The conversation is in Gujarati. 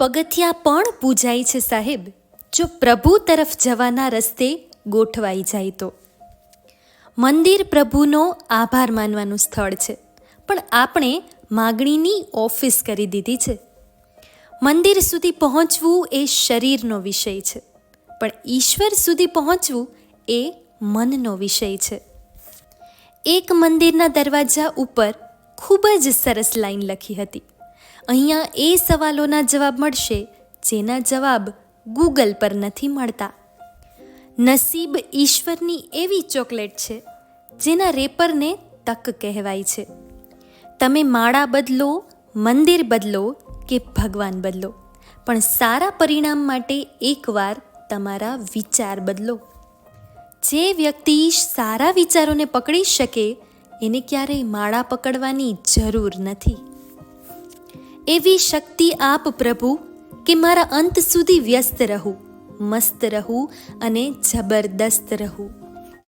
પગથિયા પણ પૂજાય છે સાહેબ. જો પ્રભુ તરફ જવાના રસ્તે ગોઠવાઈ જાય તો. મંદિર પ્રભુનો આભાર માનવાનું સ્થળ છે. પણ આપણે માગણીની ઓફિસ કરી દીધી છે. મંદિર સુધી પહોંચવું એ શરીરનો વિષય છે. પણ ઈશ્વર સુધી પહોંચવું એ મનનો વિષય છે. એક મંદિરના દરવાજા ઉપર ખૂબ જ સરસ લાઈન લખી હતી. અહીંયા એ સવાલોના જવાબ મળશે, જેના જવાબ ગૂગલ પર નથી મળતા. નસીબ ઈશ્વરની એવી ચોકલેટ છે, જેના રેપરને તક કહેવાય છે. તમે માળા બદલો, મંદિર બદલો કે ભગવાન બદલો, પણ સારા પરિણામ માટે એકવાર તમારા વિચાર બદલો. જે વ્યક્તિ સારા વિચારોને પકડી શકે, એને ક્યારેય માળા પકડવાની જરૂર નથી. એવી શક્તિ આપ પ્રભુ કે મારા અંત સુધી વ્યસ્ત રહું, મસ્ત રહું અને જબરદસ્ત રહું.